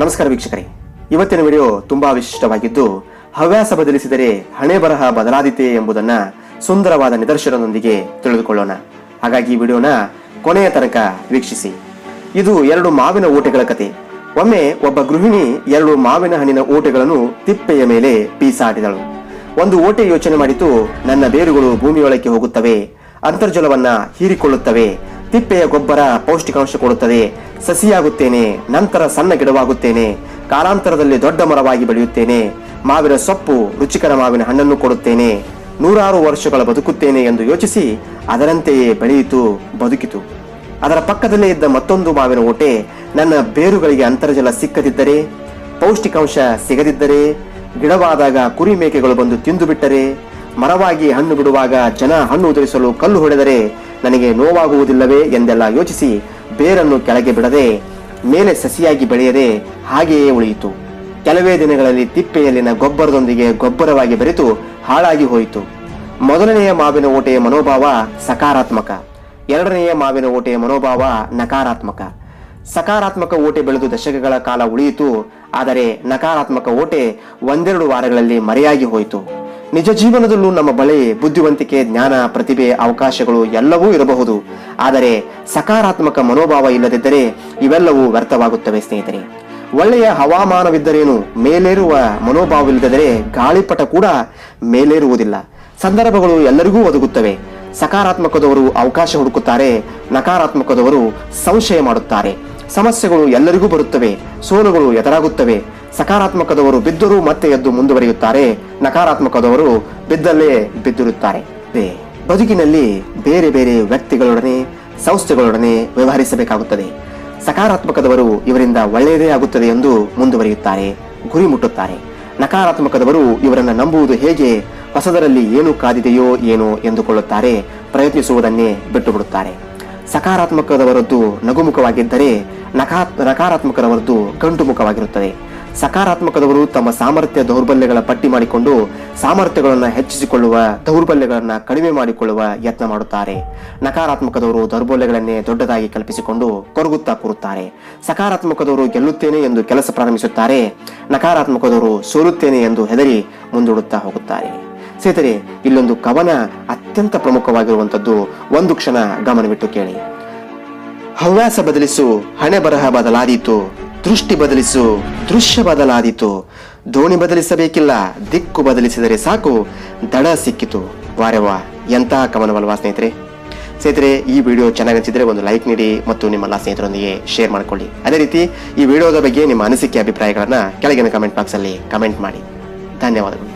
ನಮಸ್ಕಾರ ವೀಕ್ಷಕರೇ. ಇವತ್ತಿನ ವಿಡಿಯೋ ತುಂಬಾ ವಿಶಿಷ್ಟವಾಗಿದ್ದು, ಹವ್ಯಾಸ ಬದಲಿಸಿದರೆ ಹಣೆ ಬರಹ ಬದಲಾದೀತೆ ಎಂಬುದನ್ನ ಸುಂದರವಾದ ನಿದರ್ಶನದೊಂದಿಗೆ ತಿಳಿದುಕೊಳ್ಳೋಣ. ಹಾಗಾಗಿ ಈ ವಿಡಿಯೋನ ಕೊನೆಯ ತನಕ ವೀಕ್ಷಿಸಿ. ಇದು ಎರಡು ಮಾವಿನ ಊಟಗಳ ಕತೆ. ಒಮ್ಮೆ ಒಬ್ಬ ಗೃಹಿಣಿ ಎರಡು ಮಾವಿನ ಹಣ್ಣಿನ ಓಟೆಗಳನ್ನು ತಿಪ್ಪೆಯ ಮೇಲೆ ಬೀಸಾಡಿದಳು ಒಂದು ಓಟೆ ಯೋಚನೆ ಮಾಡಿತು ನನ್ನ ಬೇರುಗಳು ಭೂಮಿಯೊಳಕ್ಕೆ ಹೋಗುತ್ತವೆ, ಅಂತರ್ಜಲವನ್ನ ಹೀರಿಕೊಳ್ಳುತ್ತವೆ ತಿಪ್ಪೆಯ ಗೊಬ್ಬರ ಪೌಷ್ಟಿಕಾಂಶ ಕೊಡುತ್ತದೆ. ಸಸಿಯಾಗುತ್ತೇನೆ. ನಂತರ ಸಣ್ಣ ಗಿಡವಾಗುತ್ತೇನೆ. ಕಾಲಾಂತರದಲ್ಲಿ ದೊಡ್ಡ ಮರವಾಗಿ ಬೆಳೆಯುತ್ತೇನೆ. ಮಾವಿನ ಸೊಪ್ಪು ರುಚಿಕರ ಮಾವಿನ ಹಣ್ಣನ್ನು ಕೊಡುತ್ತೇನೆ. ನೂರಾರು ವರ್ಷಗಳ ಬದುಕುತ್ತೇನೆ ಎಂದು ಯೋಚಿಸಿ ಅದರಂತೆಯೇ ಬೆಳೆಯಿತು, ಬದುಕಿತು. ಅದರ ಪಕ್ಕದಲ್ಲೇ ಇದ್ದ ಮತ್ತೊಂದು ಮಾವಿನ ಓಟೆ ನನ್ನ ಬೇರುಗಳಿಗೆ ಅಂತರ್ಜಲ ಸಿಕ್ಕದಿದ್ದರೆ, ಪೌಷ್ಟಿಕಾಂಶ ಸಿಗದಿದ್ದರೆ, ಗಿಡವಾದಾಗ ಕುರಿ ಮೇಕೆಗಳು ಬಂದು ತಿಂದು ಬಿಟ್ಟರೆ ಮರವಾಗಿ ಹಣ್ಣು ಬಿಡುವಾಗ ಜನ ಹಣ್ಣು ಉದುರಿಸಲು ಕಲ್ಲು ಹೊಡೆದರೆ ನನಗೆ ನೋವಾಗುವುದಿಲ್ಲವೇ ಎಂದೆಲ್ಲ ಯೋಚಿಸಿ ಬೇರನ್ನು ಕೆಳಗೆ ಬಿಡದೆ ಮೇಲೆ ಸಸಿಯಾಗಿ ಬೆಳೆಯದೆ ಹಾಗೆಯೇ ಉಳಿಯಿತು. ಕೆಲವೇ ದಿನಗಳಲ್ಲಿ ತಿಪ್ಪೆಯಲ್ಲಿನ ಗೊಬ್ಬರದೊಂದಿಗೆ ಗೊಬ್ಬರವಾಗಿ ಬೆರೆತು ಹಾಳಾಗಿ ಹೋಯಿತು. ಮೊದಲನೆಯ ಮಾವಿನ ಓಟೆಯ ಮನೋಭಾವ ಸಕಾರಾತ್ಮಕ. ಎರಡನೆಯ ಮಾವಿನ ಓಟೆಯ ಮನೋಭಾವ ನಕಾರಾತ್ಮಕ. ಸಕಾರಾತ್ಮಕ ಓಟೆ ಬೆಳೆದು ದಶಕಗಳ ಕಾಲ ಉಳಿಯಿತು, ಆದರೆ ನಕಾರಾತ್ಮಕ ಓಟೆ ಒಂದೆರಡು ವಾರಗಳಲ್ಲಿ ಮರೆಯಾಗಿ ಹೋಯಿತು. ನಿಜ ಜೀವನದಲ್ಲೂ ನಮ್ಮ ಬಳಿ, ಬುದ್ಧಿವಂತಿಕೆ, ಜ್ಞಾನ, ಪ್ರತಿಭೆ, ಅವಕಾಶಗಳು ಎಲ್ಲವೂ ಇರಬಹುದು. ಆದರೆ ಸಕಾರಾತ್ಮಕ ಮನೋಭಾವ ಇಲ್ಲದಿದ್ದರೆ ಇವೆಲ್ಲವೂ ವ್ಯರ್ಥವಾಗುತ್ತವೆ ಸ್ನೇಹಿತರೆ. ಒಳ್ಳೆಯ ಹವಾಮಾನವಿದ್ದರೇನು, ಮೇಲೇರುವ ಮನೋಭಾವವಿಲ್ಲದಿದ್ದರೆ ಗಾಳಿಪಟ ಕೂಡ ಮೇಲೇರುವುದಿಲ್ಲ. ಸಂದರ್ಭಗಳು ಎಲ್ಲರಿಗೂ ಒದಗುತ್ತವೆ. ಸಕಾರಾತ್ಮಕದವರು ಅವಕಾಶ ಹುಡುಕುತ್ತಾರೆ, ನಕಾರಾತ್ಮಕದವರು ಸಂಶಯ ಮಾಡುತ್ತಾರೆ. ಸಮಸ್ಯೆಗಳು ಎಲ್ಲರಿಗೂ ಬರುತ್ತವೆ, ಸೋಲುಗಳು ಎದುರಾಗುತ್ತವೆ. ಸಕಾರಾತ್ಮಕದವರು ಬಿದ್ದರೂ ಮತ್ತೆ ಎದ್ದು ಮುಂದುವರಿಯುತ್ತಾರೆ. ನಕಾರಾತ್ಮಕದವರು ಬಿದ್ದಲ್ಲೇ ಬಿದ್ದಿರುತ್ತಾರೆ. ಬದುಕಿನಲ್ಲಿ ಬೇರೆ ಬೇರೆ ವ್ಯಕ್ತಿಗಳೊಡನೆ, ಸಂಸ್ಥೆಗಳೊಡನೆ ವ್ಯವಹರಿಸಬೇಕಾಗುತ್ತದೆ. ಸಕಾರಾತ್ಮಕದವರು ಇವರಿಂದ ಒಳ್ಳೆಯದೇ ಆಗುತ್ತದೆ ಎಂದು ಮುಂದುವರಿಯುತ್ತಾರೆ, ಗುರಿ ಮುಟ್ಟುತ್ತಾರೆ. ನಕಾರಾತ್ಮಕದವರು ಇವರನ್ನು ನಂಬುವುದು ಹೇಗೆ, ಹೊಸದರಲ್ಲಿ ಏನು ಕಾದಿದೆಯೋ ಏನೋ ಎಂದುಕೊಳ್ಳುತ್ತಾರೆ, ಪ್ರಯತ್ನಿಸುವುದನ್ನೇ ಬಿಟ್ಟು ಬಿಡುತ್ತಾರೆ ಸಕಾರಾತ್ಮಕದವರದ್ದು ನಗುಮುಖವಾಗಿದ್ದರೆ ನಕಾ ನಕಾರಾತ್ಮಕದವರದ್ದು ಗಂಟು ಮುಖವಾಗಿರುತ್ತದೆ ಸಕಾರಾತ್ಮಕದವರು ತಮ್ಮ ಸಾಮರ್ಥ್ಯ ದೌರ್ಬಲ್ಯಗಳ ಪಟ್ಟಿ ಮಾಡಿಕೊಂಡು ಸಾಮರ್ಥ್ಯಗಳನ್ನು ಹೆಚ್ಚಿಸಿಕೊಳ್ಳುವ, ದೌರ್ಬಲ್ಯಗಳನ್ನು ಕಡಿಮೆ ಮಾಡಿಕೊಳ್ಳುವ ಯತ್ನ ಮಾಡುತ್ತಾರೆ. ನಕಾರಾತ್ಮಕದವರು ದೌರ್ಬಲ್ಯಗಳನ್ನೇ ದೊಡ್ಡದಾಗಿ ಕಲ್ಪಿಸಿಕೊಂಡು ಕೊರಗುತ್ತಾ ಕೂರುತ್ತಾರೆ. ಸಕಾರಾತ್ಮಕದವರು ಗೆಲ್ಲುತ್ತೇನೆ ಎಂದು ಕೆಲಸ ಪ್ರಾರಂಭಿಸುತ್ತಾರೆ. ನಕಾರಾತ್ಮಕದವರು ಸೋಲುತ್ತೇನೆ ಎಂದು ಹೆದರಿ ಮುಂದೂಡುತ್ತಾ ಹೋಗುತ್ತಾರೆ. ಸ್ನೇಹಿತರೆ, ಇಲ್ಲೊಂದು ಕವನ ಅತ್ಯಂತ ಪ್ರಮುಖವಾಗಿರುವಂತದ್ದು ಒಂದು ಕ್ಷಣ ಗಮನವಿಟ್ಟು ಕೇಳಿ. ಹವ್ಯಾಸ ಬದಲಿಸು ಹಣೆ ಬರಹ ಬದಲಾದೀತು ದೃಷ್ಟಿ ಬದಲಿಸು, ದೃಶ್ಯ ಬದಲಾದೀತು. ದೋಣಿ ಬದಲಿಸಬೇಕಿಲ್ಲ, ದಿಕ್ಕು ಬದಲಿಸಿದರೆ ಸಾಕು, ದಡ ಸಿಕ್ಕಿತು. ವಾರೆವಾ ಎಂತಹ ಕವನವಲ್ವಾ ಸ್ನೇಹಿತರೆ? ಸ್ನೇಹಿತರೆ, ಈ ವಿಡಿಯೋ ಚೆನ್ನಾಗಿ ಒಂದು ಲೈಕ್ ನೀಡಿ ಮತ್ತು ನಿಮ್ಮೆಲ್ಲ ಸ್ನೇಹಿತರೊಂದಿಗೆ ಶೇರ್ ಮಾಡಿಕೊಳ್ಳಿ. ಅದೇ ರೀತಿ, ಈ ವಿಡಿಯೋದ ಬಗ್ಗೆ ನಿಮ್ಮ ಅನಿಸಿಕೆ, ಅಭಿಪ್ರಾಯಗಳನ್ನು ಕೆಳಗಿನ ಕಮೆಂಟ್ ಬಾಕ್ಸಲ್ಲಿ ಕಮೆಂಟ್ ಮಾಡಿ. ಧನ್ಯವಾದಗಳು.